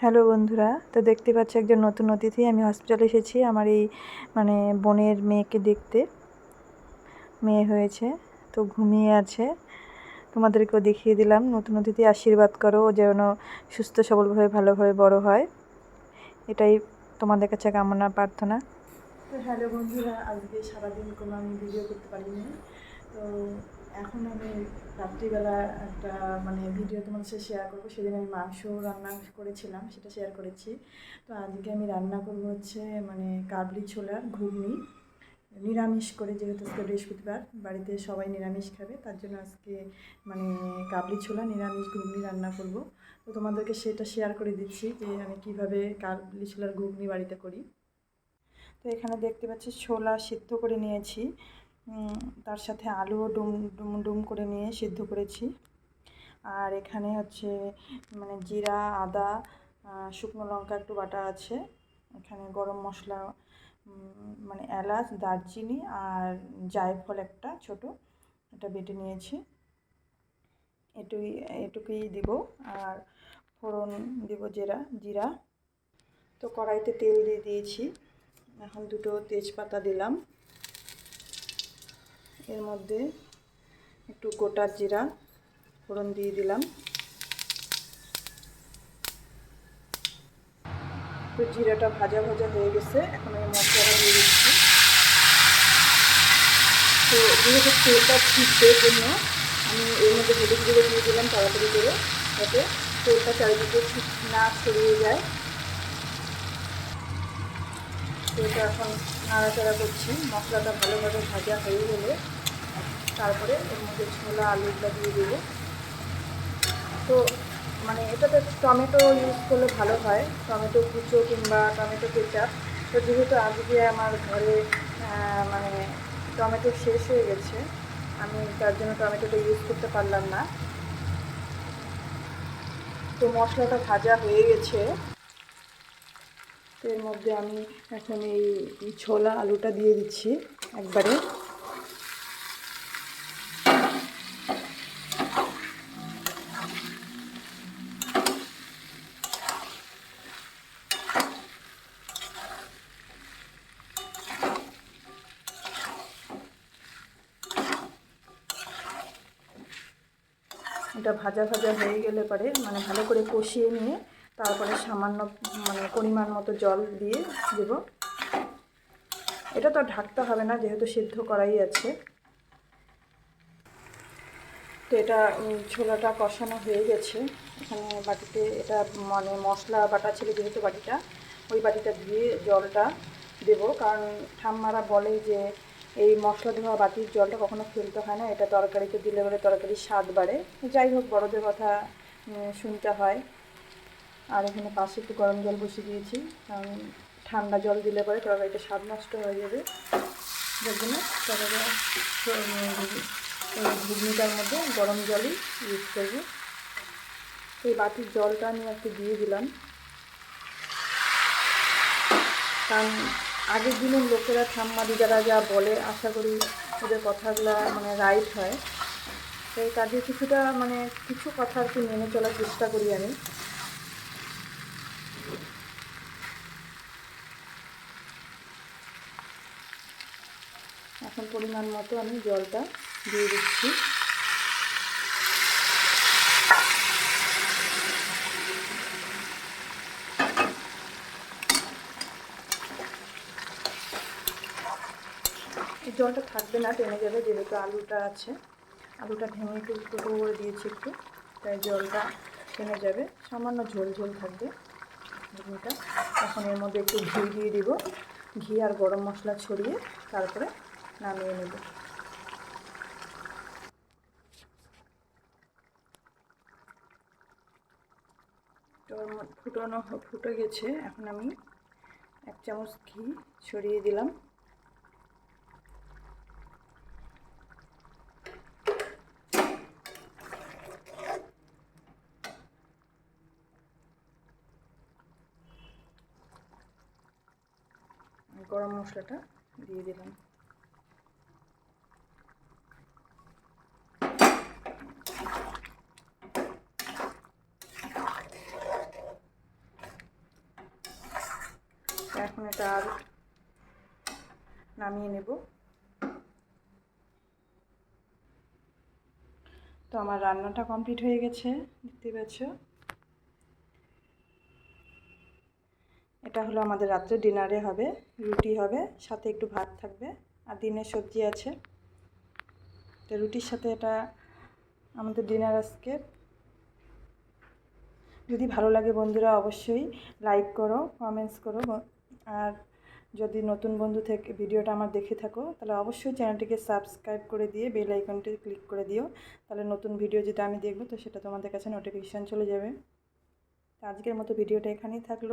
Hello বন্ধুরা, তো দেখতে পাচ্ছি একজন নতুন অতিথি, আমি হসপিটালে এসেছি, আমার এই মানে বোনের মেয়েকে দেখতে। মেয়ে হয়েছে, তো ঘুমিয়ে আছে। তোমাদেরকেও দেখিয়ে দিলাম, নতুন অতিথি, আশীর্বাদ করো যেন সুস্থ, সবলভাবে, ভালোভাবে বড় হয়। এটাই তোমাদের কাছে কামনা প্রার্থনা। তো হ্যালো বন্ধুরা, আজকে সারাদিন কোনো আমি ভিডিও করতে পারিনি। তো এখন আমি রাত্রিবেলা একটা মানে ভিডিও তোমাদের সাথে শেয়ার করব। সেদিন আমি মাংস রান্না করেছিলাম, সেটা শেয়ার করেছি। তো আজকে আমি রান্না করব হচ্ছে মানে কাবলি ছোলার ঘুগনি। নিরামিষ করে যেহেতু আজকে বৃহস্পতিবার, বাড়িতে সবাই নিরামিষ খাবে, তার জন্য আজকে মানে কাবলি ছোলা, নিরামিষ ঘুগনি রান্না করব। তো তোমাদেরকে সেটা শেয়ার করে দিচ্ছি যে আমি কীভাবে কাবলি ছোলার ঘুগনি বাড়িতে করি। তো এখানে দেখতে পাচ্ছি ছোলা সিদ্ধ করে নিয়েছি। তার সাথে আলুও ডুম ডুম ডুম করে নিয়ে সিদ্ধ করেছি। আর এখানে হচ্ছে মানে জিরা, আদা শুকনো লঙ্কা, একটু বাটা আছে। এখানে গরম মশলা মানে এলাচ, দারচিনি আর জায়ফল একটা ছোট, এটা বেটে নিয়েছি। এটুই, এটুকুই দিব। আর ফোড়ন দিব জিরা জিরা। তো কড়াইতে তেল দিয়ে দিয়েছি। এখন দুটো তেজপাতা দিলাম। এর মধ্যে একটু গোটা জিরা ফোড়ন দিয়ে দিলাম। তো জিরাটা ভাজা ভাজা হয়ে গেছে, এখন আমি মশলাটা দিয়ে দিচ্ছি। তো যেহেতু তেলটা ছিটবে জন্য আমি এর মধ্যে হলুদ গুঁড়ো দিয়ে দিলাম তাড়াতাড়ি করে, যাতে তেলটা চারিদিকে ঠিক না ছড়িয়ে যায়। তেলটা এখন নাড়াচাড়া করছি। মশলাটা ভালোভাবে ভাজা হয়ে গেলে তারপরে এর মধ্যে ছোলা, আলুটা দিয়ে দেবো। তো মানে এটাতে টমেটো ইউজ করলে ভালো হয়, টমেটো কুচো কিংবা টমেটো কেচাপ। তো যেহেতু আজকে আমার ঘরে মানে টমেটো শেষ হয়ে গেছে, আমি তার জন্য টমেটোটা ইউজ করতে পারলাম না। তো মশলাটা ভাজা হয়ে গেছে। তো এর মধ্যে আমি এখন এই ছোলা আলুটা দিয়ে দিচ্ছি একবারে। এটা ভাজা ভাজা হয়ে গেলে পরে মানে ভালো করে কষিয়ে নিয়ে তারপরে সামান্য মানে পরিমাণ মতো জল দিয়ে দেব। এটা তো ঢাকতে হবে না, যেহেতু সিদ্ধ করাই আছে। তো এটা ছোলাটা কষানো হয়ে গেছে। এখানে বাটিতে এটা মানে মশলা বাটা ছিল যেহেতু বাটিটা, ওই বাটিটা দিয়ে জলটা দেব। কারণ ঠাম্মারা বলে যে এই মশলা ধোয়া বাটির জলটা কখনো ফেলতে হয় না, এটা তরকারিতে দিলে বলে তরকারির স্বাদ বাড়ে। যাই হোক, বড়দের কথা শুনতে হয়। আর এখানে পাশে একটু গরম জল বসিয়ে দিয়েছি। কারণ ঠান্ডা জল দিলে পরে তরকারিটা স্বাদ নষ্ট হয়ে যাবে। যার জন্য তরকারি ঘুগনিটার মধ্যে গরম জলই ইউজ করব। এই বাটির জলটা আমি একটু দিয়ে দিলাম। কারণ আগের দিনের লোকেরা ঠাম্মা দিদারা যা বলে, আশা করি ওদের কথাগুলো মানে রাইট হয়। তো এই কাজে কিছুটা মানে কিছু কথা আর কি মেনে চলার চেষ্টা করি আমি। এখন পরিমাণ মতো আমি জলটা দিয়ে দিচ্ছি। জলটা থাকবে না, টেনে যাবে, যেহেতু আলুটা আছে। আলুটা ভেঙে একটু টুকরো করে দিয়েছি একটু, তাই জলটা টেনে যাবে। সামান্য ঝোল ঝোল থাকবে। ঘুগনিটা এখন এর মধ্যে একটু ঘি দিয়ে দিব। ঘি আর গরম মশলা ছড়িয়ে তারপরে নামিয়ে নেব। ফুটানো, ফুটে গেছে। এখন আমি এক চামচ ঘি ছড়িয়ে দিলাম। গরম মশলাটা দিয়ে দেবেন এখন এটা আর নামিয়ে নেব। তো আমার রান্নাটা কমপ্লিট হয়ে গেছে, দেখতে পাচ্ছ? এটা হলো আমাদের রাত্রে ডিনারে হবে, রুটি হবে, সাথে একটু ভাত থাকবে, আর দিনের সবজি আছে। তো রুটির সাথে এটা আমাদের ডিনার আজকে। যদি ভালো লাগে বন্ধুরা, অবশ্যই লাইক করো, কমেন্টস করো আর যদি নতুন বন্ধু থেকে ভিডিওটা আমার দেখে থাকো, তাহলে অবশ্যই চ্যানেলটিকে সাবস্ক্রাইব করে দিয়ে বেল আইকনটি ক্লিক করে দিও। তাহলে নতুন ভিডিও যেটা আমি দেখব, তো সেটা তোমাদের কাছে নোটিফিকেশান চলে যাবে। তো আজকের মতো ভিডিওটা এখানেই থাকল।